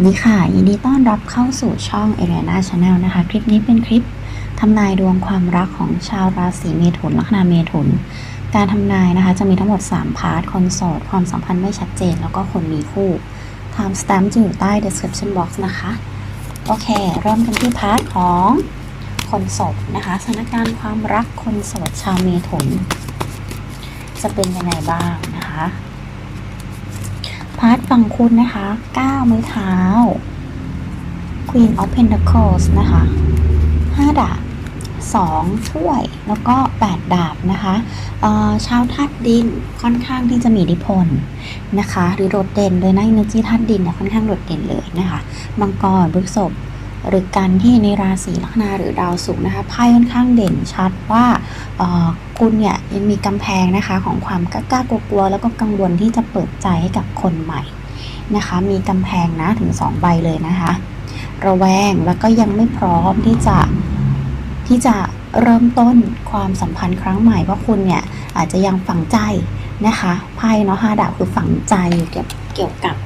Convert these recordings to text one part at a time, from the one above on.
วัสดีค่ะ ยินดีต้อนรับเข้าสู่ช่อง a r i a n a Channel นะคะ คลิปนี้เป็นคลิปทำนายดวงความรักของชาวราศีเมถุน ลัคนาเมถุน การทำนายนะคะจะมีทั้งหมด 3 พาร์ท คนโสด ความสัมพันธ์ไม่ชัดเจน แล้วก็คนมีคู่ Time stamp จะอยู่ใต้ description box นะคะ โอเค เริ่มกันที่พาร์ทของคนโสดนะคะ สถานการณ์ความรักคนโสดชาวเมถุน จะเป็นยังไงบ้างนะคะ พาร์ทฝั่งคุณนะคะ9ไม้เท้า Queen of Pentacles นะคะ5ดาบ2ถ้วย แล้วก็ 8 ดาบนะคะเอ่อชาวธาตุดินค่อนข้างที่จะมีอิทธิพลนะคะ หรือโดดเด่นเลยนะ energy ธาตุดินเนี่ยค่อนข้างโดดเด่นเลยนะคะมังกรพฤษภ หรือกันที่ในราศีลัคนาหรือดาวศุกร์นะคะไพ่ค่อนข้างเด่นชัดว่าคุณเนี่ยยังมีกำแพงนะคะของความกล้ากลัวแล้วก็กังวลที่จะเปิดใจให้กับคนใหม่นะคะ มีกำแพงนะถึง 2 ใบเลยนะคะ ระแวงแล้วก็ยังไม่พร้อมที่จะที่จะเริ่มต้นความสัมพันธ์ครั้งใหม่เพราะคุณเนี่ยอาจจะยังฝังใจนะคะไพ่เนาะห้าดาบคือฝังใจเกี่ยวกับ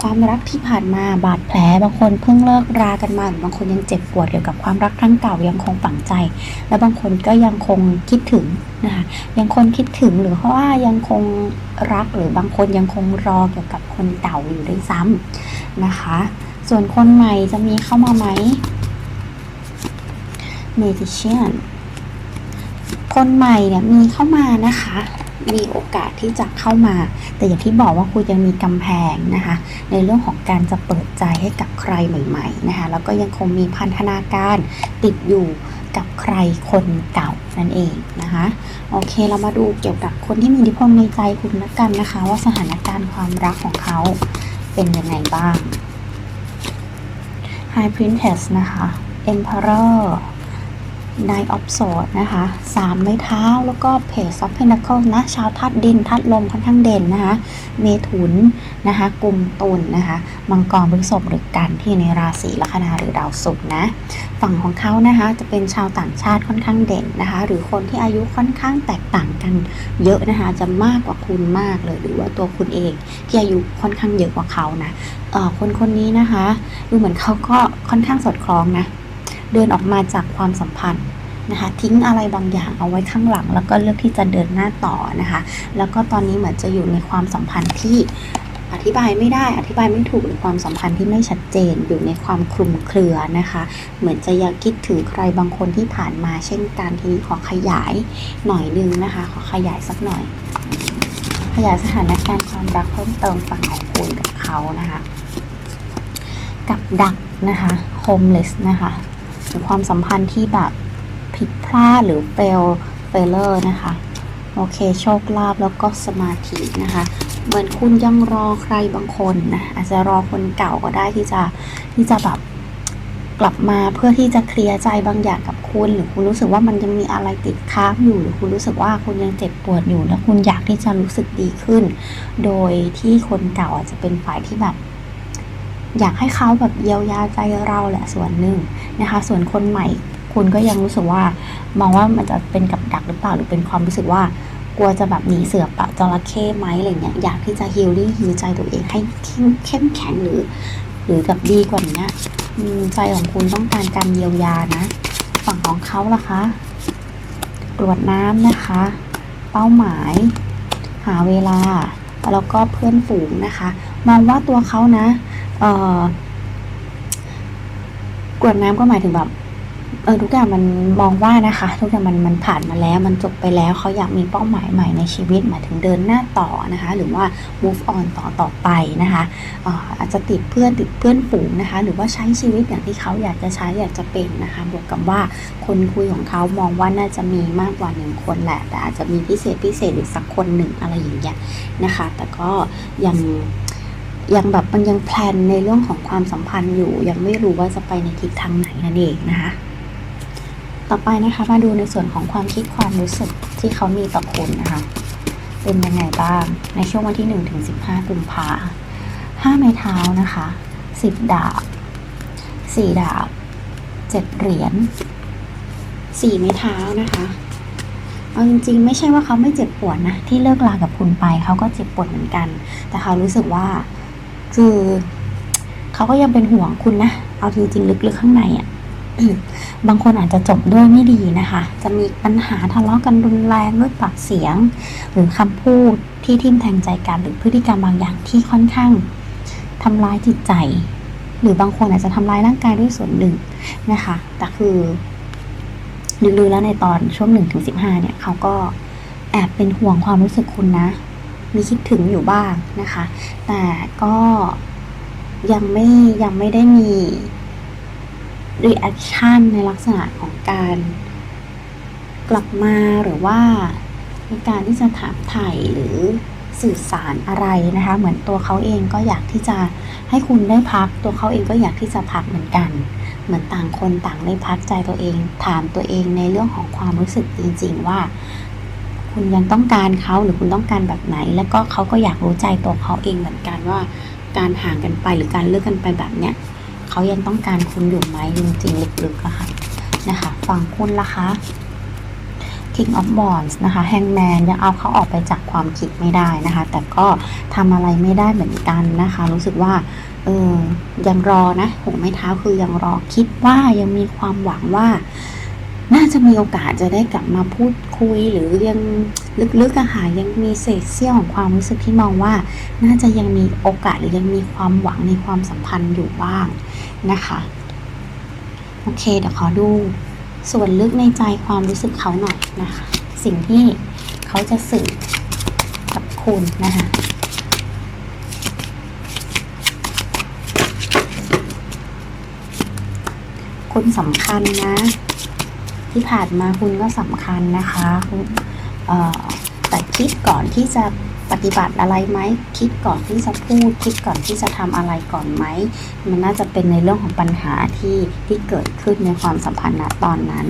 ความรักที่ผ่านมาบาดแผล บางคนเพิ่งเลิกรากันมาหรือบางคนยังเจ็บปวดเกี่ยวกับความรักครั้งเก่ายังคงฝังใจ และบางคนก็ยังคงคิดถึงนะคะยังคงคิดถึงหรือเพราะว่ายังคงรักหรือบางคนยังคงรอเกี่ยวกับคนเก่าอยู่ด้วยซ้ำนะคะ ส่วนคนใหม่จะมีเข้ามาไหม Magician คนใหม่เนี่ยมีเข้ามานะคะ มีโอกาสที่จะเข้ามา แต่อย่างที่บอกว่าคุณยังมีกำแพงนะคะ ในเรื่องของการจะเปิดใจให้กับใครใหม่ ๆนะคะ แล้วก็ยังคงมีพันธนาการติดอยู่กับใครคนเก่านั่นเองนะคะ โอเคเรามาดูเกี่ยวกับคนที่มีอิทธิพลในใจคุณละกันนะคะ ว่าสถานการณ์ความรักของเขาเป็นยังไงบ้าง High Princess นะคะ Emperor Nine of Swords นะคะสามไม้เท้าแล้วก็ Page of Pentacles นะ ชาวธาตุดินธาตุลมค่อนข้างเด่นนะคะ เมถุนนะคะกลุ่มตุลนะคะ มังกรพฤษภหรือกันที่ในราศีลัคนาหรือดาวศุกร์นะ ฝั่งของเขานะคะจะเป็นชาวต่างชาติค่อนข้างเด่นนะคะ หรือคนที่อายุค่อนข้างแตกต่างกันเยอะนะคะ จะมากกว่าคุณมากเลย หรือว่าตัวคุณเองที่อายุค่อนข้างเยอะกว่าเขานะเออคนคนนี้นะคะ ดูเหมือนเขาก็ค่อนข้างสอดคล้องนะ เดินออกมาจากความสัมพันธ์นะคะทิ้งอะไรบางอย่างเอาไว้ข้างหลัง แล้วก็เลือกที่จะเดินหน้าต่อนะคะ แล้วก็ตอนนี้เหมือนจะอยู่ในความสัมพันธ์ที่อธิบายไม่ได้อธิบายไม่ถูกหรือความสัมพันธ์ที่ไม่ชัดเจนอยู่ในความคลุมเครือนะคะ เหมือนจะยังคิดถึงใครบางคนที่ผ่านมาเช่นการที่ขอขยายหน่อยนึงนะคะ ขอขยายสักหน่อย ขยายสถานการณ์ความรักเพิ่มเติมฝั่งของคุณกับเขานะคะ กับดักนะคะ homeless นะคะ หรือความสัมพันธ์ที่แบบผิดพลาดหรือ fail failure นะคะ โอเค โชคลาภแล้วก็สมาธินะคะ เหมือนคุณยังรอใครบางคนนะอาจจะรอคนเก่าก็ได้ที่จะที่จะแบบกลับมาเพื่อที่จะเคลียร์ใจบางอย่างกับคุณ หรือคุณรู้สึกว่ามันยังมีอะไรติดค้างอยู่ หรือคุณรู้สึกว่าคุณยังเจ็บปวดอยู่ แล้วคุณอยากที่จะรู้สึกดีขึ้น โดยที่คนเก่าอาจจะเป็นฝ่ายที่แบบ อยากให้เขาแบบเยียวยาใจเราแหละส่วนหนึ่งนะคะ ส่วนคนใหม่คุณก็ยังรู้สึกว่ามองว่ามันจะเป็นกับดักหรือเปล่าหรือเป็นความรู้สึกว่ากลัวจะแบบหนีเสือปะจระเข้ไหมอะไรเงี้ยอยากที่จะฮิลลิ่งฮิลใจตัวเองให้เข้มแข็งหรือ หรือกับดีกว่านี้ใจของคุณต้องการการเยียวยานะ ฝั่งของเขาล่ะคะกรวดน้ำนะคะ เป้าหมาย หาเวลา แล้วก็เพื่อนฝูงนะคะ มองว่าตัวเขานะ เอ่อกวดน้ำก็หมายถึงแบบเออทุกอย่างมันมองว่านะคะ ทุกอย่างมันมันผ่านมาแล้ว มันจบไปแล้วเขาอยากมีเป้าหมายใหม่ในชีวิตหมายถึงเดินหน้าต่อนะคะ หรือว่า move on ต่อต่อไปนะคะอออาจจะติดเพื่อนติดเพื่อนฝูงนะคะ หรือว่าใช้ชีวิตอย่างที่เขาอยากจะใช้อยากจะเป็นนะคะ บวกกับว่าคนคุยของเขามองว่าน่าจะมีมากกว่าหนึ่งคนแหละแต่อาจจะมีพิเศษพิเศษหรือสักคนหนึ่งอะไรอย่างเงี้ยนะคะ แต่ก็ยัง ยังแบบมันยังแพลนในเรื่องของความสัมพันธ์อยู่ ยังไม่รู้ว่าจะไปในทิศทางไหนนั่นเองนะคะต่อไปนะคะมาดูในส่วนของความคิดความรู้สึกที่เขามีต่อคุณนะคะ เป็นยังไงบ้างในช่วงวันที่ 1 ถึง 15 กุมภาห้าไม้เท้านะคะสิบดาบสี่ดาบเจ็ดเหรียญสี่ไม้เท้านะคะเอาจริงๆ ไม่ใช่ว่าเขาไม่เจ็บปวดนะ ที่เลิกลากับคุณไปเขาก็เจ็บปวดเหมือนกัน แต่เขารู้สึกว่า คือเขาก็ยังเป็นห่วงคุณนะ เอาจริงๆลึกๆข้างในอะ่ะบางคนอาจจะจบด้วยไม่ดีนะคะ จะมีปัญหาทะเลาะกันรุนแรงด้วยปากเสียง หรือคำพูดที่ทิ่มแทงใจกันหรือพฤติกรรมบางอย่างที่ค่อนข้างทำร้ายจิตใจ หรือบางคนอาจจะทำร้ายร่างกายด้วยส่วนหนึ่งนะคะ แต่คือลึกๆแล้วในตอนช่วงหนึ่งถึงสิบห้าเนี่ยเขาก็แอบเป็นห่วงความรู้สึกคุณนะ มีคิดถึงอยู่บ้างนะคะ แต่ก็ยังไม่ยังไม่ได้มี reaction ในลักษณะของการกลับมาหรือว่าในการที่จะถามไถ่หรือสื่อสารอะไรนะคะ เหมือนตัวเขาเองก็อยากที่จะให้คุณได้พัก ตัวเขาเองก็อยากที่จะพักเหมือนกัน เหมือนต่างคนต่างได้พักใจตัวเอง ถามตัวเองในเรื่องของความรู้สึกจริง ๆ ว่า คุณยังต้องการเขาหรือคุณต้องการแบบไหน แล้วก็เขาก็อยากรู้ใจตัวเขาเองเหมือนกันว่าการห่างกันไปหรือการเลิกกันไปแบบเนี้ยเขายังต้องการคุณอยู่ไหมจริงๆลึกๆอะค่ะนะคะฝั่งคุณล่ะคะ King of Wands นะคะ Hangman ยังเอาเขาออกไปจากความคิดไม่ได้นะคะ แต่ก็ทำอะไรไม่ได้เหมือนกันนะคะ รู้สึกว่าเออยังรอนะหัวไม้เท้าคือยังรอคิดว่ายังมีความหวังว่า น่าจะมีโอกาสจะได้กลับมาพูดคุยหรือยังลึกๆอะค่ะยังมีเศษเสี้ยวของความรู้สึกที่มองว่า น่าจะยังมีโอกาสหรือยังมีความหวังในความสัมพันธ์อยู่บ้างนะคะโอเคเดี๋ยวขอดูส่วนลึกในใจความรู้สึกเขาหน่อยนะคะ สิ่งที่เขาจะสื่อกับคุณนะคะคุณสำคัญนะ ที่ผ่านมาคุณก็สำคัญนะคะคุณแต่คิดก่อนที่จะปฏิบัติอะไรไหมคิดก่อนที่จะพูด คิดก่อนที่จะทำอะไรก่อนไหม มันน่าจะเป็นในเรื่องของปัญหาที่ที่เกิดขึ้นในความสัมพันธ์ณตอนนั้น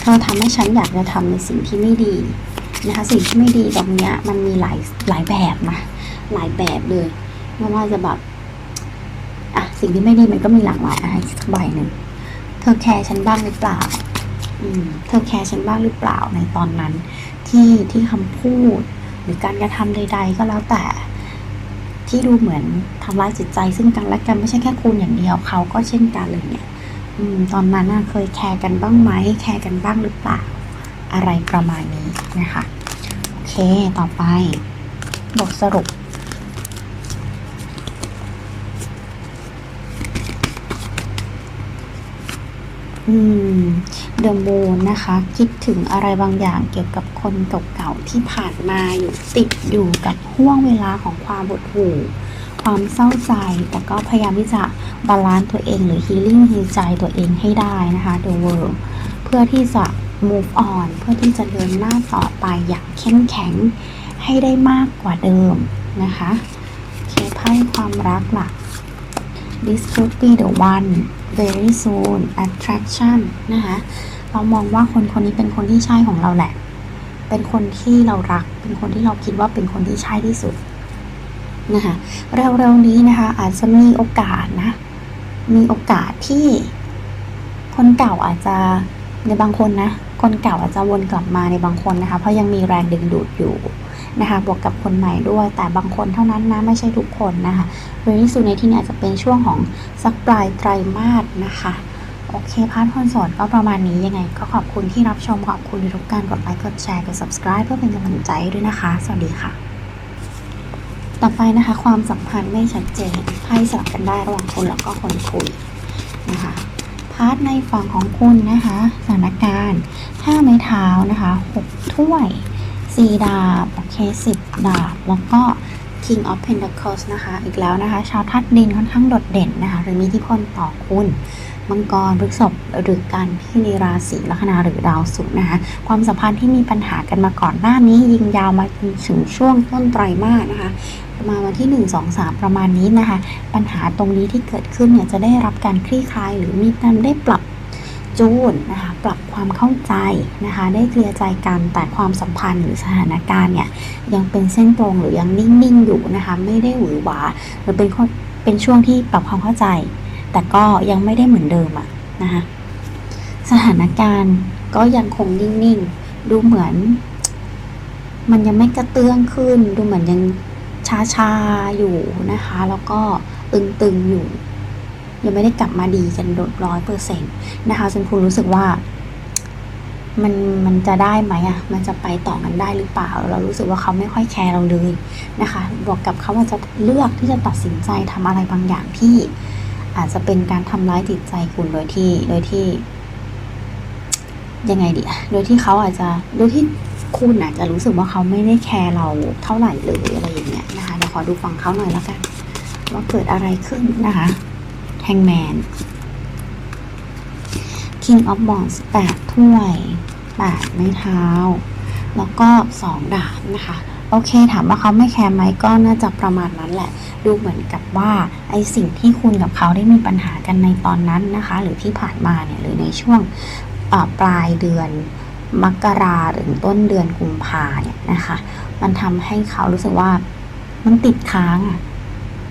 เธอทำให้ฉันอยากจะทำในสิ่งที่ไม่ดีนะคะสิ่งที่ไม่ดีตรงเนี้ยมันมีหลายหลายแบบนะหลายแบบเลยไม่ว่าจะแบบอะสิ่งที่ไม่ดีมันก็มีหลากหลายอะไรสักใบหนึ่งเธอแคร์ฉันบ้างหรือเปล่า เธอแคร์ฉันบ้างหรือเปล่าในตอนนั้น ที่ที่คำพูด หรือการกระทำใด ๆ ก็แล้วแต่ ที่ดูเหมือนทำร้ายจิตใจ ซึ่งกันและกันไม่ใช่แค่คุณอย่างเดียวเขาก็เช่นกันเลยเนี่ยอืมตอนนั้นเคยแคร์กันบ้างไหมแคร์กันบ้างหรือเปล่า อะไรประมาณนี้นะคะ โอเค ต่อไป บทสรุป เดอะมูนนะคะ คิดถึงอะไรบางอย่างเกี่ยวกับคนเก่าๆที่ผ่านมาอยู่ติดอยู่กับห่วงเวลาของความบดหู่ความเศร้าใจ แต่ก็พยายามที่จะบาลานซ์ตัวเองหรือ healing ฮีใจตัวเองให้ได้นะคะ The World เพื่อที่จะ move on เพื่อที่จะเดินหน้าต่อไปอย่างเข้มแข็งให้ได้มากกว่าเดิมนะคะเคไพ่ความรักหลัก this could be the one very soon attraction นะคะเรามองว่าคนคนนี้เป็นคนที่ใช่ของเราแหละ เป็นคนที่เรารัก เป็นคนที่เราคิดว่าเป็นคนที่ใช่ที่สุดนะคะเร็วๆนี้นะคะ อาจจะมีโอกาสนะ มีโอกาสที่คนเก่าอาจจะในบางคนนะ คนเก่าอาจจะวนกลับมาในบางคนนะคะ เพราะยังมีแรงดึงดูดอยู่ นะคะบวกกับคนใหม่ด้วย แต่บางคนเท่านั้นนะไม่ใช่ทุกคนนะคะเวลิซูในที่นี้อาจจะเป็นช่วงของสักปลายไตรมาสนะคะโอเคพาร์ทคอนโสดก็ประมาณนี้ยังไง ก็ขอบคุณที่รับชมขอบคุณทุกการกดไลค์กดแชร์กด subscribe เพื่อเป็นกำลังใจด้วยนะคะ สวัสดีค่ะ ต่อไปนะคะ ความสัมพันธ์ไม่ชัดเจนไพ่สลับกันได้ระหว่างคนแล้วก็คนคุยนะคะพาร์ทในฝั่งของคุณนะคะสถานการณ์5ไม้เท้านะคะ6ถ้วย 4ดาบ โอเค10ดาบ แล้วก็ King of Pentacles นะคะ อีกแล้วนะคะ ชาวทัดดินค่อนข้างโดดเด่นนะคะ หรือมีอิทธิพลต่อคุณมังกรพฤษภหรือการพินีราศีลัคนาหรือดาวศุกร์นะคะ ความสัมพันธ์ที่มีปัญหากันมาก่อนหน้านี้ ยิงยาวมาจนถึงช่วงต้นไตรมาสนะคะมาวันที่ 1 2 3 ประมาณนี้นะคะ ปัญหาตรงนี้ที่เกิดขึ้นเนี่ยจะได้รับการคลี่คลาย หรือมีการได้ปรับจูนนะคะ ปรับ ความเข้าใจนะคะ ได้เคลียร์ใจกันแต่ความสัมพันธ์หรือสถานการณ์เนี่ยยังเป็นเส้นตรงหรือยังนิ่งๆอยู่นะคะ ไม่ได้หวือหวาหรือเป็นเป็นช่วงที่ปรับความเข้าใจ แต่ก็ยังไม่ได้เหมือนเดิมอะนะคะสถานการณ์ก็ยังคงนิ่งๆ ดูเหมือน มันยังไม่กระเตื้องขึ้น ดูเหมือนยังชาๆอยู่นะคะ แล้วก็ตึงๆอยู่ยังไม่ได้กลับมาดีกันร้อยเปอร์เซ็นต์นะคะจนคุณรู้สึกว่า มันมันจะได้ไหมอะ มันจะไปต่อกันได้หรือเปล่า เรารู้สึกว่าเขาไม่ค่อยแคร์เราเลยนะคะ บวกกับเขาอาจจะเลือกที่จะตัดสินใจทำอะไรบางอย่างที่อาจจะเป็นการทำร้ายจิตใจคุณโดยที่ โดยที่ ยังไงดีอะโดยที่เขาอาจจะ โดยที่คุณอาจจะรู้สึกว่าเขาไม่ได้แคร์เราเท่าไหร่เลยอะไรอย่างเงี้ยนะคะเดี๋ยวขอดูฝั่งเขาหน่อยแล้วกัน ว่าเกิดอะไรขึ้นนะคะแ a งแมน King of Wands แปดถ้วย แปดไม้เท้า แล้วก็สองดาบนะคะ โอเค ถามว่าเขาไม่แคร์ไหมก็น่าจะประมาณนั้นแหละ ดูเหมือนกับว่าไอสิ่งที่คุณกับเขาได้มีปัญหากันในตอนนั้นนะคะ หรือที่ผ่านมาเนี่ยหรือในช่วงปลายเดือนมกราถึงต้นเดือนกุมภาเนี่ยนะคะ มันทำให้เขารู้สึกว่ามันติดค้าง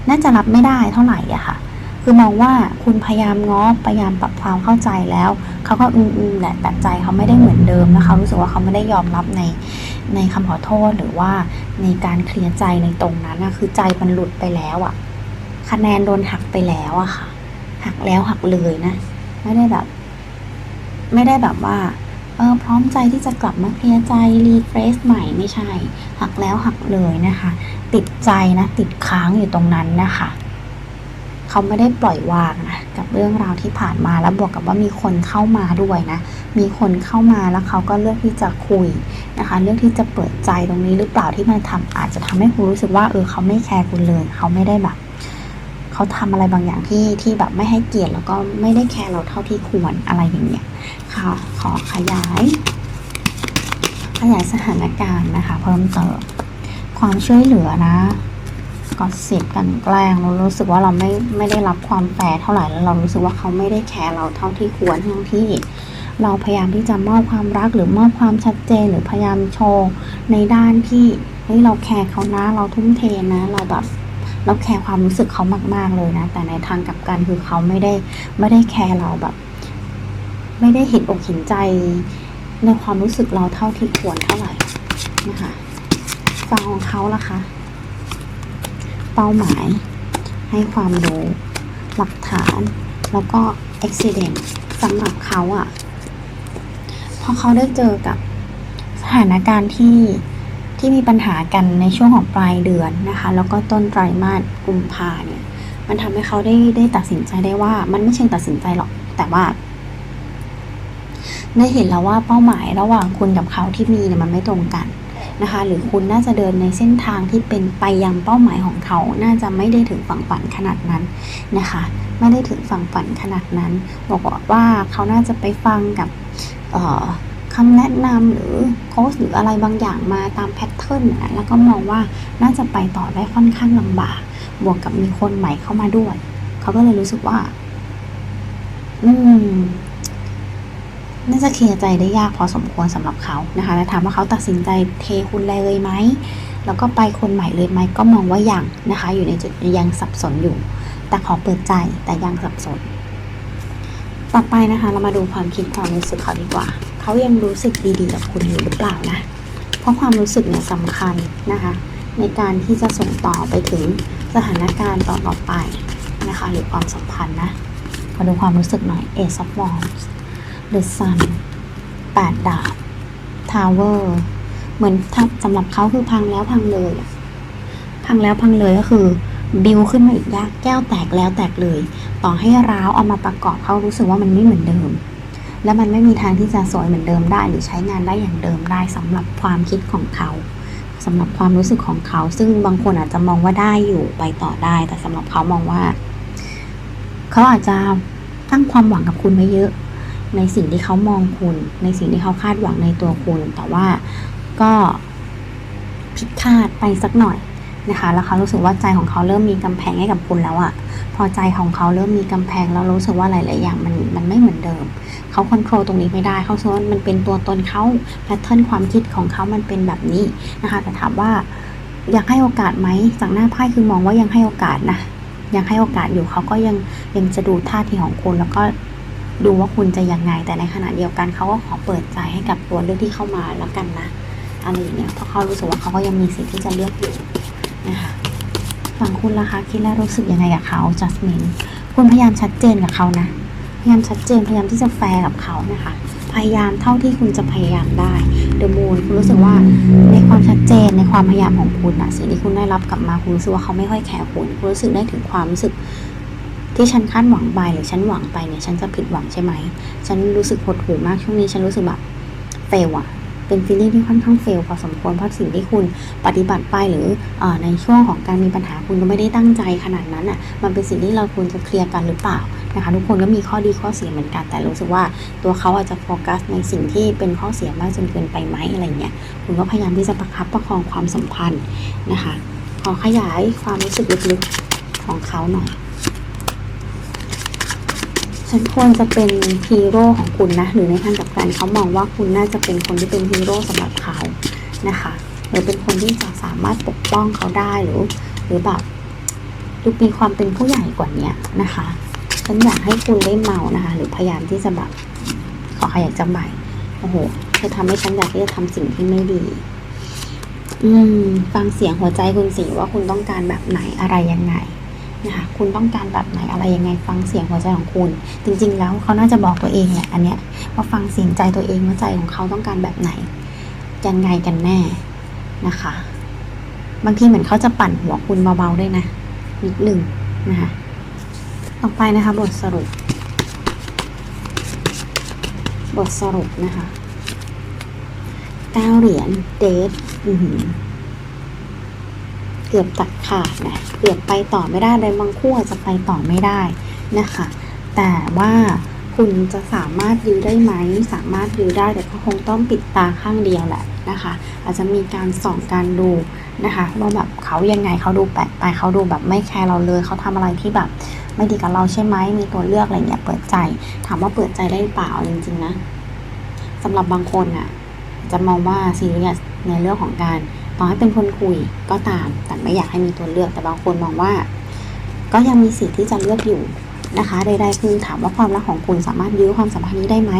น่าจะรับไม่ได้เท่าไหร่อะค่ะ คือมองว่าคุณพยายามง้อพยายามปรับความเข้าใจแล้ว เขาก็อืมอืมแหละแต่ใจเขาไม่ได้เหมือนเดิมนะคะรู้สึกว่าเขาไม่ได้ยอมรับในในคำขอโทษหรือว่าในการเคลียร์ใจในตรงนั้นนะคือใจมันหลุดไปแล้วอะคะแนนโดนหักไปแล้วอะค่ะ หักแล้วหักเลยนะ ไม่ได้แบบ ไม่ได้แบบว่าเออพร้อมใจที่จะกลับมาเคลียร์ใจรีเฟรชใหม่ไม่ใช่ หักแล้วหักเลยนะคะ ติดใจนะ ติดค้างอยู่ตรงนั้นนะคะ เขาไม่ได้ปล่อยวางนะกับเรื่องราวที่ผ่านมาแล้วบวกกับว่ามีคนเข้ามาด้วยนะ มีคนเข้ามาแล้วเขาก็เลือกที่จะคุยนะคะ เลือกที่จะเปิดใจตรงนี้หรือเปล่าที่มันทำอาจจะทำให้คุณรู้สึกว่าเออเขาไม่แคร์คุณเลย เขาไม่ได้แบบเขาทำอะไรบางอย่างที่ที่แบบไม่ให้เกียรติแล้วก็ไม่ได้แคร์เราเท่าที่ควรอะไรอย่างเงี้ยค่ะขอขยาย ขยายสถานการณ์นะคะ เพิ่มเติมความช่วยเหลือนะ ก็สิบกันแกล้งเรารู้สึกว่าเราไม่ไม่ได้รับความแฟร์เท่าไหร่แล้วเรารู้สึกว่าเขาไม่ได้แคร์เราเท่าที่ควรทั้งที่ เราพยายามที่จะมอบความรักหรือมอบความชัดเจนหรือพยายามโชว์ในด้านที่เฮ้ยเราแคร์เขานะ เราทุ่มเทนะ เราแบบเราแคร์ความรู้สึกเขามาก ๆเลยนะ แต่ในทางกลับกันคือเขาไม่ได้ไม่ได้แคร์เราแบบ ไม่ได้เห็นอกเห็นใจในความรู้สึกเราเท่าที่ควรเท่าไหร่นะคะฟังของเขาล่ะคะ เป้าหมาย ให้ความรู้ หลักฐาน แล้วก็ accident สำหรับเขาอะพอเขาได้เจอกับสถานการณ์ที่ที่มีปัญหากันในช่วงของปลายเดือนนะคะ แล้วก็ต้นไตรมาสกุมภาเนี่ย มันทำให้เขาได้ได้ตัดสินใจได้ว่า มันไม่เชิงตัดสินใจหรอก แต่ว่า ได้เห็นแล้วว่าเป้าหมายระหว่างคุณกับเขาที่มีเนี่ยมันไม่ตรงกัน นะคะ หรือคุณน่าจะเดินในเส้นทางที่เป็นไปยังเป้าหมายของเขา น่าจะไม่ได้ถึงฝั่งฝันขนาดนั้นนะคะ ไม่ได้ถึงฝั่งฝันขนาดนั้น บอกว่าเขาน่าจะไปฟังกับคำแนะนำหรือโค้ชหรืออะไรบางอย่างมาตามแพทเทิร์นแล้วก็มองว่าน่าจะไปต่อได้ค่อนข้างลำบาก บวกกับมีคนใหม่เข้ามาด้วย เขาก็เลยรู้สึกว่า อืม น่าจะเคลียร์ใจได้ยากพอสมควรสำหรับเขานะคะแล้วถามว่าเขาตัดสินใจเทคุณเลยไหมแล้วก็ไปคนใหม่เลยไหมก็มองว่ายังนะคะ อยู่ในจุดยังสับสนอยู่ แต่ขอเปิดใจแต่ยังสับสน ต่อไปนะคะ เรามาดูความคิดความรู้สึกเขาดีกว่า เขายังรู้สึกดีๆกับคุณอยู่หรือเปล่านะ เพราะความรู้สึกเนี่ยสำคัญนะคะ ในการที่จะส่งต่อไปถึงสถานการณ์ต่อๆไปนะคะ หรือความสัมพันธ์นะมาดูความรู้สึกหน่อย Ace of Wands The Sun แปดดาบ Tower เหมือนถ้าสำหรับเขาคือพังแล้วพังเลย พังแล้วพังเลยก็คือบิวขึ้นมาอีกยากแก้วแตกแล้วแตกเลย ต่อให้ร้าวเอามาประกอบเขารู้สึกว่ามันไม่เหมือนเดิม และมันไม่มีทางที่จะสวยเหมือนเดิมได้ หรือใช้งานได้อย่างเดิมได้สำหรับความคิดของเขาสำหรับความรู้สึกของเขา ซึ่งบางคนอาจจะมองว่าได้อยู่ไปต่อได้ แต่สำหรับเขามองว่า เขาอาจจะตั้งความหวังกับคุณไว้เยอะ ในสิ่งที่เขามองคุณ ในสิ่งที่เขาคาดหวังในตัวคุณ แต่ว่าก็ผิดคาดไปสักหน่อยนะคะ แล้วเขารู้สึกว่าใจของเขาเริ่มมีกำแพงให้กับคุณแล้วอะพอใจของเขาเริ่มมีกำแพงแล้วรู้สึกว่าหลาย ๆ อย่างมันมันไม่เหมือนเดิม เขาควบคุมตรงนี้ไม่ได้ เขาคิดว่ามันเป็นตัวตนเขาแพทเทิร์นความคิดของเขามันเป็นแบบนี้นะคะ แต่ถามว่าอยากให้โอกาสไหมจากหน้าไพ่คือมองว่ายังให้โอกาสนะ ยังให้โอกาสอยู่เขาก็ยังยังจะดูท่าทีของคุณแล้วก็ ดูว่าคุณจะยังไง แต่ในขณะเดียวกันเขาก็ขอเปิดใจให้กับตัวเลือกที่เข้ามาแล้วกันนะอะไรอย่างเงี้ยเพราะเขารู้สึกว่าเขาก็ยังมีสิทธิ์ที่จะเลือกอยู่นะคะฝั่งคุณล่ะคะคิดแล้วรู้สึกยังไงกับเขาจัสมินคุณพยายามชัดเจนกับเขานะพยายามชัดเจนพยายามที่จะแฟร์กับเขานะคะ พยายามเท่าที่คุณจะพยายามได้เดอะมูนคุณรู้สึกว่าในความชัดเจนในความพยายามของคุณอะสิ่งที่คุณได้รับกลับมาคุณรู้สึกว่าเขาไม่ค่อยแคร์คุณคุณรู้สึกได้ถึงความรู้สึก ที่ฉันคาดหวังไปหรือฉันหวังไปเนี่ย ฉันจะผิดหวังใช่ไหม ฉันรู้สึกหดหู่มากช่วงนี้ ฉันรู้สึกแบบเฟลอะเป็นฟีลลิ่งที่ค่อนข้างเฟลพอสมควรเพราะสิ่งที่คุณปฏิบัติไปหรืออในช่วงของการมีปัญหาคุณก็ไม่ได้ตั้งใจขนาดนั้นอะมันเป็นสิ่งที่เราควรจะเคลียร์กันหรือเปล่านะคะทุกคนก็มีข้อดีข้อเสียเหมือนกันแต่รู้สึกว่าตัวเขาอาจจะโฟกัสในสิ่งที่เป็นข้อเสียมากจนเกินไปไหมอะไรเงี้ยคุณก็พยายามที่จะประคับประคองความสัมพันธ์นะคะขอขยายความรู้สึกลึกๆของเขาหน่อย ฉันควรจะเป็นฮีโร่ของคุณนะหรือในทางกับกันเขามองว่าคุณน่าจะเป็นคนที่เป็นฮีโร่สำหรับเขานะคะหรือเป็นคนที่จะสามารถปกป้องเขาได้หรือ หรือแบบดูมีความเป็นผู้ใหญ่กว่าเนี้ยนะคะฉันอยากให้คุณได้เมานะคะ หรือพยายามที่จะแบบขอขยายจะใหม่โอ้โหเธอทำให้ฉันอยากที่จะทำสิ่งที่ไม่ดี อืม ฟังเสียงหัวใจคุณสิว่าคุณต้องการแบบไหนอะไรยังไง นะคะคุณต้องการแบบไหนอะไรยังไงฟังเสียงหัวใจของคุณ จริง ๆ แล้วเขาน่าจะบอกตัวเองแหละอันเนี้ยว่าฟังเสียงใจตัวเองว่าใจของเขาต้องการแบบไหนยังไงกันแน่นะคะ บางทีเหมือนเขาจะปั่นหัวคุณเบาๆด้วยนะนิดหนึ่งนะคะต่อไปนะคะบทสรุป บทสรุปนะคะเก้าเหรียญเดทอือหือ กือบตัดขาดนะเกือบไปต่อไม่ได้เลยบางคู่อาจจะไปต่อไม่ได้นะคะ แต่ว่าคุณจะสามารถยื้อได้ไหม สามารถยื้อได้แต่ก็คงต้องปิดตาข้างเดียวแหละนะคะ อาจจะมีการส่องการดูนะคะว่าแบบเขายังไงเขาดูแปลกไปเขาดูแบบไม่แคร์เราเลยเขาทำอะไรที่แบบไม่ดีกับเราใช่ไหมมีตัวเลือกอะไรเงี้ยเปิดใจ ถามว่าเปิดใจได้หรือเปล่าจริงๆนะสำหรับบางคนน่ะจะมองว่าซีเรียสในเรื่องของการ ต่อให้เป็นคนคุยก็ตาม แต่ไม่อยากให้มีตัวเลือกแต่บางคนมองว่า ก็ยังมีสิทธิ์ที่จะเลือกอยู่นะคะใดๆคือถามว่าความรักของคุณสามารถยื้อความสัมพันธ์นี้ได้ไหม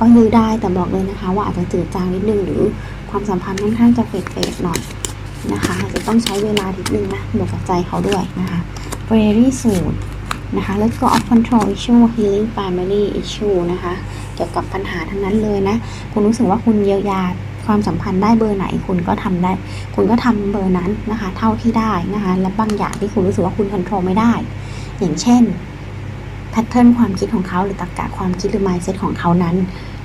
ก็ยื้อได้แต่บอกเลยนะคะ ว่าอาจจะจืดจางนิดนึงหรือความสัมพันธ์ค่อนข้างจะเฟดๆหน่อยนะคะอาจจะต้องใช้เวลานิดนึงนะบวกกับใจเขาด้วยนะคะ very soon นะคะ let's go off control issue healing family issue นะคะ เกี่ยวกับปัญหาทั้งนั้นเลยนะ คุณรู้สึกว่าคุณเยียวยา ความสัมพันธ์ได้เบอร์ไหนคุณก็ทำได้ คุณก็ทำเบอร์นั้นนะคะ เท่าที่ได้นะคะ และบางอย่างที่คุณรู้สึกว่าคุณควบคุมไม่ได้ อย่างเช่นแพทเทิร์นความคิดของเขาหรือตรรกะความคิดหรือ mindset ของเขานั้น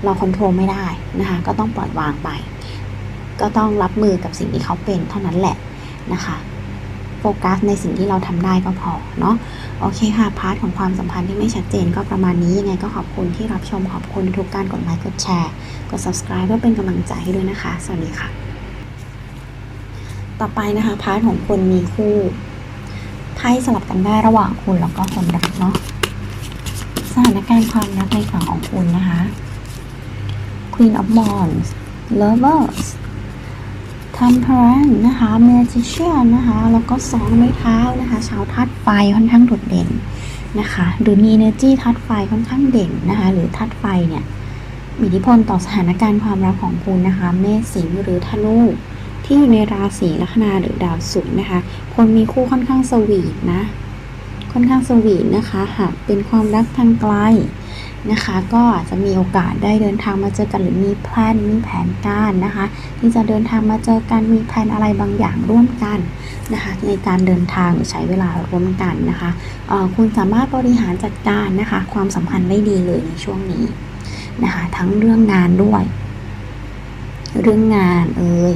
เราควบคุมไม่ได้นะคะ ก็ต้องปล่อยวางไป ก็ต้องรับมือกับสิ่งที่เขาเป็นเท่านั้นแหละนะคะโฟกัสในสิ่งที่เราทำได้ก็พอเนาะ โอเคค่ะ พาร์ทของความสัมพันธ์ที่ไม่ชัดเจนก็ประมาณนี้ยังไงก็ขอบคุณที่รับชมขอบคุณทุกการกดไลค์กดแชร์กด subscribe เพื่อเป็นกำลังใจให้ด้วยนะคะ สวัสดีค่ะ ต่อไปนะคะ พาร์ทของคนมีคู่ไพ่สลับกันได้ระหว่างคุณแล้วก็คนรักเนาะสถานการณ์ความรักในฝั่งของคุณนะคะ Queen of Wands Lovers Temperance นะคะ Magician นะคะ แล้วก็สองไม้เท้านะคะ ชาวธาตุไฟค่อนข้างโดดเด่นนะคะ หรือมี energy ธาตุไฟค่อนข้างเด่นนะคะ หรือธาตุไฟเนี่ย มีอิทธิพลต่อสถานการณ์ความรักของคุณนะคะ เมษสิงห์หรือธนูที่อยู่ในราศีลัคนาหรือดาวศุกร์นะคะ คนมีคู่ค่อนข้างสวีทนะ ค่อนข้างสวีทนะคะ หากเป็นความรักทางไกล นะคะ ก็อาจจะมีโอกาสได้เดินทางมาเจอกันหรือมีแพลนมีแผนการนะคะ ที่จะเดินทางมาเจอกันมีแผนอะไรบางอย่างร่วมกันนะคะในการเดินทางหรือใช้เวลาร่วมกันนะคะคุณสามารถบริหารจัดการนะคะ ความสัมพันธ์ได้ดีเลยในช่วงนี้นะคะทั้งเรื่องงานด้วย เรื่องงานเอ่ย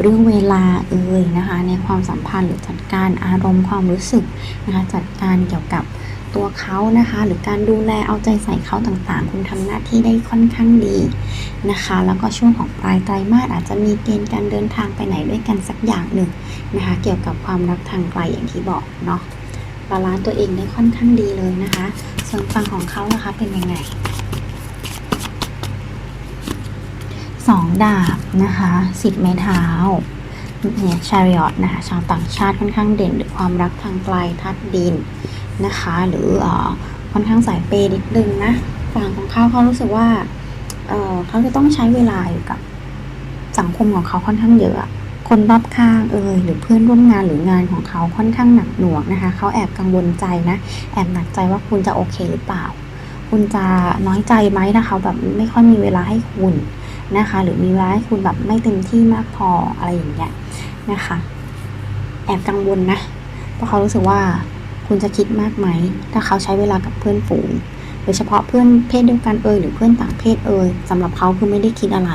เรื่องเวลาเอ่ยนะคะ ในความสัมพันธ์หรือจัดการอารมณ์ความรู้สึกนะคะจัดการเกี่ยวกับ ตัวเขานะคะ หรือการดูแลเอาใจใส่เขาต่างๆ คุณทำหน้าที่ได้ค่อนข้างดีนะคะ แล้วก็ช่วงของปลายไตรมาสอาจจะมีเกณฑ์การเดินทางไปไหนด้วยกันสักอย่างหนึ่งนะคะ เกี่ยวกับความรักทางไกลอย่างที่บอกเนาะบาลานซ์ตัวเองได้ค่อนข้างดีเลยนะคะ ส่วนฝั่งของเขานะคะเป็นยังไงสองดาบนะคะสิบไม้เท้า เนี่ยชาริออตนะคะชาวต่างชาติค่อนข้างเด่นหรือความรักทางไกลทัดดินนะคะ หรือเออค่อนข้างสายเปย์นิดนึงนะฝั่งของเขาเขารู้สึกว่าเออเขาจะต้องใช้เวลาอยู่กับสังคมของเขาค่อนข้างเยอะอะคนรอบข้างเอ่ยหรือเพื่อนร่วมงานหรืองานของเขาค่อนข้างหนักหน่วงนะคะ เขาแอบกังวลใจนะ แอบหนักใจว่าคุณจะโอเคหรือเปล่า คุณจะน้อยใจไหมถ้าเขาแบบไม่ค่อยมีเวลาให้คุณ นะคะ หรือมีเวลาให้คุณแบบไม่เต็มที่มากพออะไรอย่างเงี้ยนะคะ แอบกังวลนะเพราะเขารู้สึกว่าคุณจะคิดมากไหม ถ้าเขาใช้เวลากับเพื่อนฝูงโดยเฉพาะเพื่อนเพศเดียวกันเอ่ยหรือเพื่อนต่างเพศเอ่ยสำหรับเขาคือไม่ได้คิดอะไร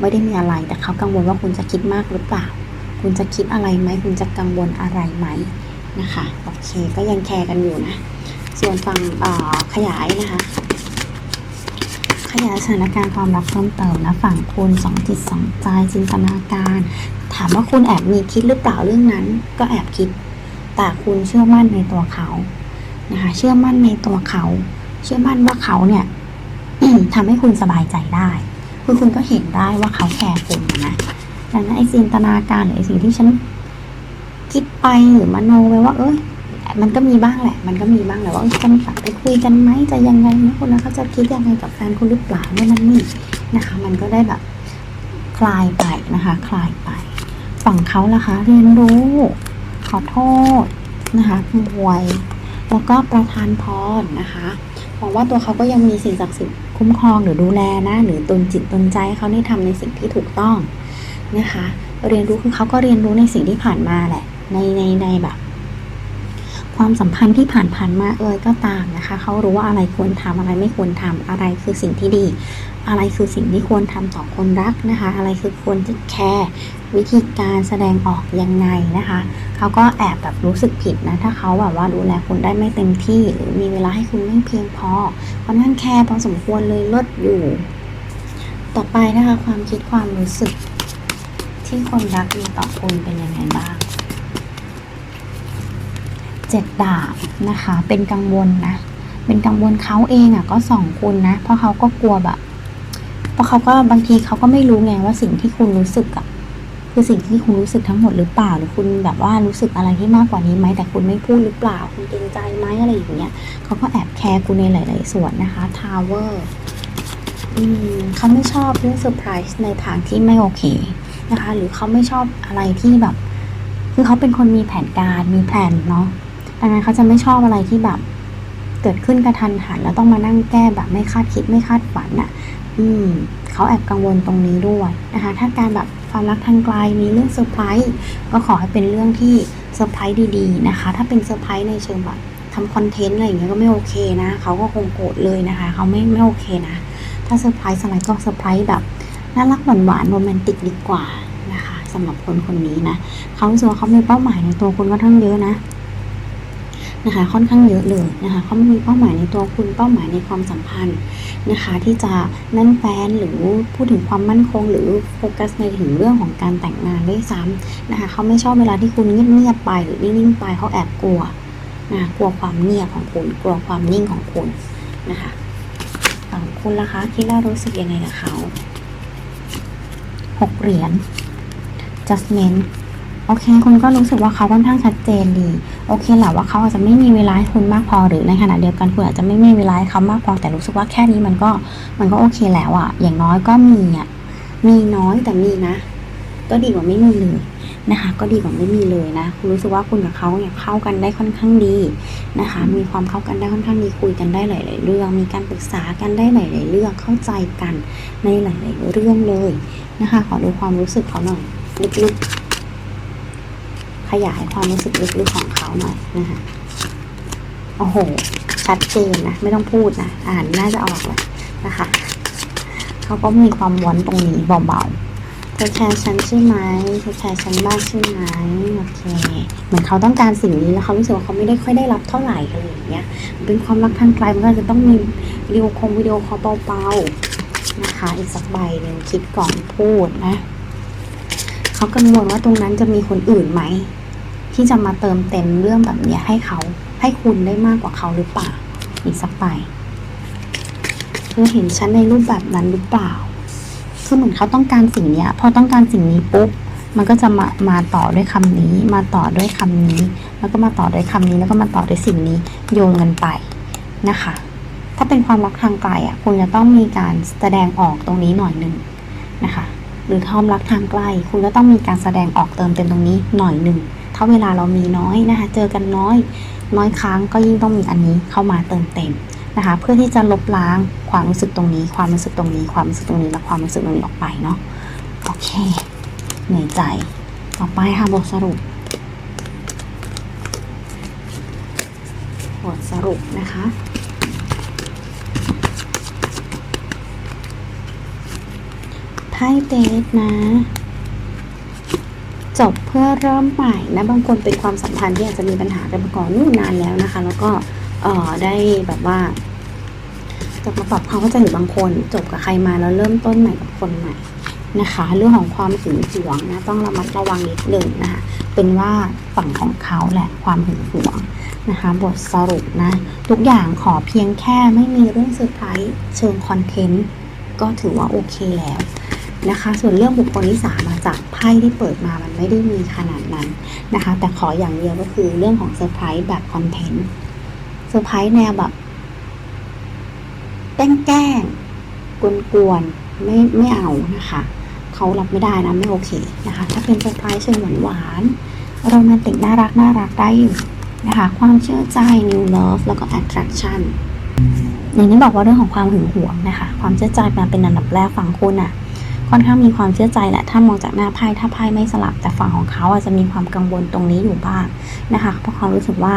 ไม่ได้มีอะไร แต่เขากังวลว่าคุณจะคิดมากหรือเปล่า คุณจะคิดอะไรไหม คุณจะกังวลอะไรไหมนะคะโอเคก็ยังแคร์กันอยู่นะ ส่วนฝั่งขยายนะคะ ขยายสถานการณ์ความรักเพิ่มเติมนะฝั่งคุณสองจิตสองใจจินตนาการ ถามว่าคุณแอบมีคิดหรือเปล่าเรื่องนั้น ก็แอบคิด แต่คุณเชื่อมั่นในตัวเขานะคะ เชื่อมั่นในตัวเขา เชื่อมั่นว่าเขาเนี่ยทำให้คุณสบายใจได้ คือคุณก็เห็นได้ว่าเขาแคร์คุณนะดังนั้นไอ้จินตนาการหรือไอ้สิ่งที่ฉันคิดไปหรือมโนไปว่า เอ้ย มันก็มีบ้างแหละ มันก็มีบ้างแหละว่าเอ้ยจะแบบไปคุยกันไหมจะยังไงนะคนนั้นเขาจะคิดยังไงกับแฟนคุณหรือเปล่าเนี่ยมันนี่นะคะ มันก็ได้แบบคลายไปนะคะ คลายไป ฝั่งเขาล่ะคะ เรียนรู้ ขอโทษนะคะบวย แล้วก็ประทานพรนะคะหวังว่าตัวเขาก็ยังมีสิ่งศักดิ์สิทธิ์คุ้มครองหรือดูแลนะ หรือตนจิตตนใจเขาได้ทำในสิ่งที่ถูกต้องนะคะ เรียนรู้คือเขาก็เรียนรู้ในสิ่งที่ผ่านมาแหละ ในในในแบบ ความสัมพันธ์ที่ผ่านผ่านๆมาเอ่ยก็ตามนะคะ เขารู้ว่าอะไรควรทำอะไรไม่ควรทำอะไรคือสิ่งที่ดี อะไรคือสิ่งที่ควรทำต่อคนรักนะคะ อะไรคือควรจะแคร์วิธีการแสดงออกยังไงนะคะ เขาก็แอบแบบรู้สึกผิดนะถ้าเขาแบบว่าดูแลคุณได้ไม่เต็มที่ หรือมีเวลาให้คุณไม่เพียงพอเพราะนั่นแคร์พอสมควรเลยลดอยู่ ต่อไปนะคะ ความคิดความรู้สึกที่คนรักมีต่อคุณเป็นยังไงบ้าง เจ็ดดาบนะคะ เป็นกังวลนะ เป็นกังวลเขาเองอะก็สองคุณนะ เพราะเขาก็กลัวแบบ เพราะเขาก็บางทีเขาก็ไม่รู้ไงว่าสิ่งที่คุณรู้สึกอะคือสิ่งที่คุณรู้สึกทั้งหมดหรือเปล่า หรือคุณแบบว่ารู้สึกอะไรที่มากกว่านี้ไหมแต่คุณไม่พูดหรือเปล่า คุณเกรงใจไหมอะไรอย่างเงี้ยเขาก็แอบแคร์คุณในหลาย ๆ ส่วนนะคะทาวเวอร์อืมเขาไม่ชอบเรื่องเซอร์ไพรส์ในทางที่ไม่โอเคนะคะ หรือเขาไม่ชอบอะไรที่แบบ คือเขาเป็นคนมีแผนการมีแผนเนาะ ดังนั้นเขาจะไม่ชอบอะไรที่แบบเกิดขึ้นกระทันหันแล้วต้องมานั่งแก้แบบไม่คาดคิดไม่คาดฝันอะ อืมเขาแอบกังวลตรงนี้ด้วยนะคะ ถ้าการแบบความรักทางไกลมีเรื่องเซอร์ไพรส์ก็ขอให้เป็นเรื่องที่เซอร์ไพรส์ดีๆนะคะ ถ้าเป็นเซอร์ไพรส์ในเชิงแบบทำคอนเทนต์อะไรอย่างเงี้ยก็ไม่โอเคนะเขาก็คงโกรธเลยนะคะเขาไม่ไม่โอเคนะ ถ้าเซอร์ไพรส์อะไรก็เซอร์ไพรส์แบบน่ารักหวานหวานโรแมนติกดีกว่านะคะสำหรับคนคนนี้นะเขารู้สึกว่าเขามีเป้าหมายในตัวคุณก็ทั้งเยอะนะ นะคะค่อนข้างเยอะเลยนะคะเขามีเป้าหมายในตัวคุณเป้าหมายในความสัมพันธ์นะคะที่จะนั่นแฟนหรือพูดถึงความมั่นคง หรือโฟกัสในถึงเรื่องของการแต่งงานได้ซ้ำนะคะเขาไม่ชอบเวลาที่คุณเงียบๆไป หรือนิ่งๆไปเขาแอบกลัวนะกลัวความเงียบของคุณกลัวความนิ่งของคุณนะคะฝั่งคุณล่ะคะคิดแล้วรู้สึกยังไงกับเขาหกเหรียญ judgment โอเค คุณก็รู้สึกว่าเขาค่อนข้างชัดเจนดี โอเคแหละว่าเขาอาจจะไม่มีเวลาให้คุณมากพอหรือในขณะเดียวกันคุณอาจจะไม่มีเวลาให้เขามากพอแต่รู้สึกว่าแค่นี้มันก็มันก็โอเคแล้วอะอย่างน้อยก็มีอะมีน้อยแต่มีนะ ก็ดีกว่าไม่มีเลยนะคะ ก็ดีกว่าไม่มีเลยนะ คุณรู้สึกว่าคุณกับเขาเนี่ยเข้ากันได้ค่อนข้างดีนะคะ มีความเข้ากันได้ค่อนข้างดีคุยกันได้หลาย ๆ เรื่อง มีการปรึกษากันได้หลาย ๆ เรื่องเข้าใจกันในหลาย ๆ เรื่องเลยนะคะ ขอดูความรู้สึกเขาหน่อยลึก ๆ ขยายความรู้สึกลึกๆของเขาหน่อยนะคะโอ้โห ชัดเจนนะ ไม่ต้องพูดนะ อ่านน่าจะออกเลยนะคะ เขาก็มีความวอนตรงนี้เบาๆเธอแคร์ฉันใช่ไหมเธอแคร์ฉันบ้างใช่ไหมโอเค เหมือนเขาต้องการสิ่งนี้แล้วเขารู้สึกว่าเขาไม่ได้ค่อยได้รับเท่าไหร่อะไรอย่างเงี้ย เป็นความรักทางไกลมันก็อาจจะต้องมีวิดีโอคงวิดีโอคอลเบาๆนะคะ อีกสักใบหนึ่งคิดก่อนพูดนะ เขากังวลว่าตรงนั้นจะมีคนอื่นไหม ที่จะมาเติมเต็มเรื่องแบบนี้ให้เขาให้คุณได้มากกว่าเขาหรือเปล่า อีกสักใบเธอเห็นฉันในรูปแบบนั้นหรือเปล่าคือเหมือนเขาต้องการสิ่งนี้พอต้องการสิ่งนี้ปุ๊บมันก็จะมามาต่อด้วยคำนี้ มาต่อด้วยคำนี้ แล้วก็มาต่อด้วยคำนี้ แล้วก็มาต่อด้วยสิ่งนี้โยงกันไปนะคะ ถ้าเป็นความรักทางไกลอะคุณจะต้องมีการแสดงออกตรงนี้หน่อยหนึ่งนะคะ หรือความรักทางไกล คุณก็ต้องมีการแสดงออกเติมเต็มตรงนี้หน่อยหนึ่งถ้าเวลาเรามีน้อยนะคะ เจอกันน้อย น้อยครั้งก็ยิ่งต้องมีอันนี้เข้ามาเติมเต็มนะคะ เพื่อที่จะลบล้างความรู้สึกตรงนี้ ความรู้สึกตรงนี้ ความรู้สึกตรงนี้และความรู้สึกตรงนี้ออกไปเนาะโอเคเหนื่อยใจต่อไปค่ะบทสรุปบทสรุปนะคะ ไพ่เตสนะ จบเพื่อเริ่มใหม่นะบางคนเป็นความสัมพันธ์ที่อาจจะมีปัญหากันมาก่อนนู่นนานแล้วนะคะ แล้วก็เอ่อได้แบบว่าจะมาปรับความเข้าใจหรือบางคน จบกับใครมาแล้วเริ่มต้นใหม่กับคนใหม่นะคะ เรื่องของความหึงหวงนะต้องระมัดระวังนิดหนึ่งนะคะเป็นว่าฝั่งของเขาแหละความหึงหวงนะคะ บทสรุปนะ ทุกอย่างขอเพียงแค่ไม่มีเรื่องเซอร์ไพรส์เชิงคอนเทนต์ก็ถือว่าโอเคแล้ว นะคะ ส่วนเรื่องบุคคลที่สามาจากไพ่ที่เปิดมามันไม่ได้มีขนาดนั้นนะคะ แต่ขออย่างเดียวก็คือเรื่องของเซอร์ไพรส์แบบคอนเทนต์เซอร์ไพรส์แนวแบบแกล้งแกล้งกวนๆไม่ไม่เอานะคะเขารับไม่ได้นะไม่โอเคนะคะ ถ้าเป็นเซอร์ไพรส์เชิงหวานหวานๆโรแมนติกน่ารักน่ารักได้อยู่นะคะ ความเชื่อใจ new love แล้วก็ attraction อย่างนี้บอกว่าเรื่องของความหึงหวงนะคะ ความเชื่อใจมาเป็นอันดับแรกฝั่งคุณอะ ค่อนข้างมีความเชื่อใจแหละถ้ามองจากหน้าไพ่ถ้าไพ่ไม่สลับ แต่ฝั่งของเขาอาจจะมีความกังวลตรงนี้อยู่บ้างนะคะ เพราะเขารู้สึกว่า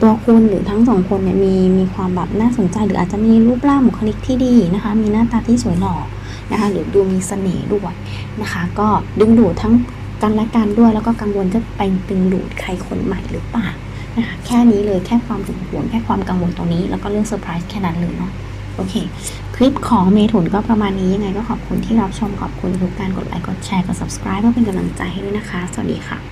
ตัวคุณหรือทั้งสองคนเนี่ยมีมีความแบบน่าสนใจ หรืออาจจะมีรูปร่างบุคลิกที่ดีนะคะ มีหน้าตาที่สวยหล่อนะคะ หรือดูมีเสน่ห์ด้วยนะคะ ก็ดึงดูดทั้งกันและกันด้วย แล้วก็กังวลจะไปดึงดูดใครคนใหม่หรือเปล่านะคะแค่นี้เลยแค่ความหึงหวงแค่ความกังวลตรงนี้ แล้วก็เรื่องเซอร์ไพรส์แค่นั้นเลยเนาะ โอเค คลิปของเมถุนก็ประมาณนี้ยังไงก็ขอบคุณที่รับชมขอบคุณทุกการกดไลค์กดแชร์กด subscribe เพื่อเป็นกำลังใจให้ด้วยนะคะ สวัสดีค่ะ